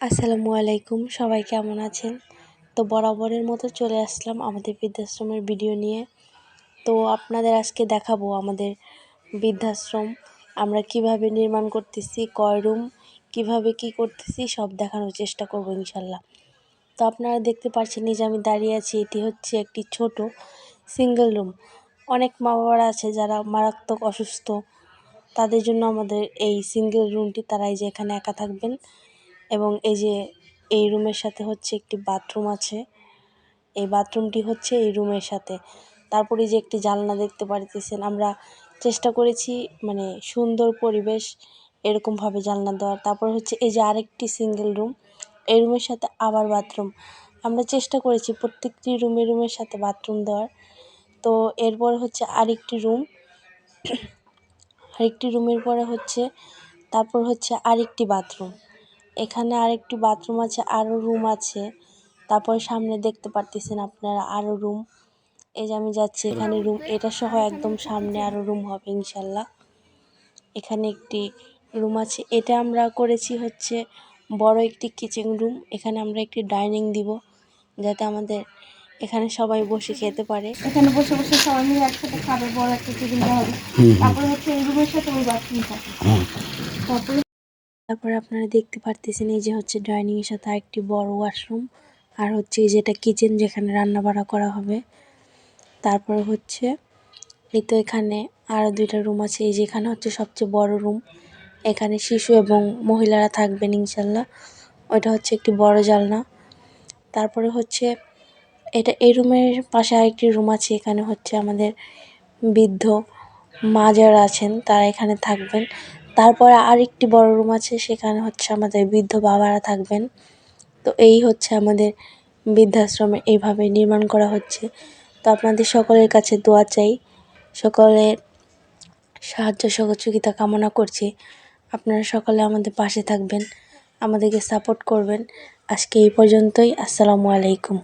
আসসালামু আলাইকুম, সবাই কেমন আছেন? তো বরাবরের মতো চলে আসলাম আমাদের বৃদ্ধাশ্রমের ভিডিও নিয়ে। তো আপনাদের আজকে দেখাবো আমাদের বৃদ্ধাশ্রম। আমরা কীভাবে নির্মাণ করতেছি, কয় রুম, কীভাবে কী করতেছি, সব দেখানোর চেষ্টা করব ইনশাল্লাহ। তো আপনারা দেখতে পাচ্ছেন যে আমি দাঁড়িয়ে আছি, এটি হচ্ছে একটি ছোট সিঙ্গেল রুম। অনেক মা বাবারা আছে যারা মারাত্মক অসুস্থ। তাদের জন্য আমাদের এই সিঙ্গেল রুমটি তারাই যে এখানে একা থাকবেন। এবং এই যে এই রুমের সাথে হচ্ছে একটি বাথরুম আছে। এই বাথরুমটি হচ্ছে এই রুমের সাথে। তারপরে যে একটি জানলা দেখতে পারতেছেন, আমরা চেষ্টা করেছি মানে সুন্দর পরিবেশ এরকমভাবে জানলা দেওয়ার। তারপর হচ্ছে এই যে আরেকটি সিঙ্গেল রুম, এই রুমের সাথে আবার বাথরুম। আমরা চেষ্টা করেছি প্রত্যেকটি রুমে রুমের সাথে বাথরুম দেওয়ার। তো এরপর হচ্ছে আরেকটি রুম, আরেকটি রুমের পরে হচ্ছে, তারপর হচ্ছে আরেকটি বাথরুম। এখানে আর আরেকটি বাথরুম আছে আরও রুম আছে। তারপর সামনে দেখতে পারতেছেন আপনারা আরও রুম এই যে আমি যাচ্ছি এখানে রুম এটা সহ একদম সামনে আরও রুম হবে ইনশাল্লাহ। এখানে একটি রুম আছে এটা আমরা করেছি হচ্ছে বড় একটি কিচেন রুম এখানে আমরা একটি ডাইনিং দিব যাতে আমাদের এখানে সবাই বসে খেতে পারে। এখানে বসে বসে সবাই মিলে একসাথে খাবে বড় একটা টেবিল হবে তারপরে হচ্ছে এই রুমের সাথে ওই বাথরুম থাকে। তারপরে তারপরে আপনারা দেখতে পারতেছেন এই যে হচ্ছে ডাইনিং এর সাথে আরেকটি বড় ওয়াশরুম। আর হচ্ছে এই যেটা কিচেন যেখানে রান্না বাড়া করা হবে। তারপরে হচ্ছে এই তো এখানে আরও দুইটা রুম আছে। এই যে এখানে হচ্ছে সবচেয়ে বড় রুম। এখানে শিশু এবং মহিলারা থাকবেন ইনশাল্লাহ। ওইটা হচ্ছে একটি বড় জালনা। তারপরে হচ্ছে এটা এই রুমের পাশে আরেকটি রুম আছে। এখানে হচ্ছে আমাদের বৃদ্ধ মা যারা আছেন তারা এখানে থাকবেন। তারপরে আরেকটি বড় রুম আছে, সেখানে হচ্ছে আমাদের বৃদ্ধ বাবারা থাকবেন। তো এই হচ্ছে আমাদের বৃদ্ধাশ্রমে এইভাবে নির্মাণ করা হচ্ছে। তো আপনাদের সকলের কাছে দোয়া চাই। সকলের সাহায্য সহযোগিতা কামনা করছি। আপনারা সকলে আমাদের পাশে থাকবেন, আমাদেরকে সাপোর্ট করবেন। আজকে এই পর্যন্তই। আসসালামু আলাইকুম।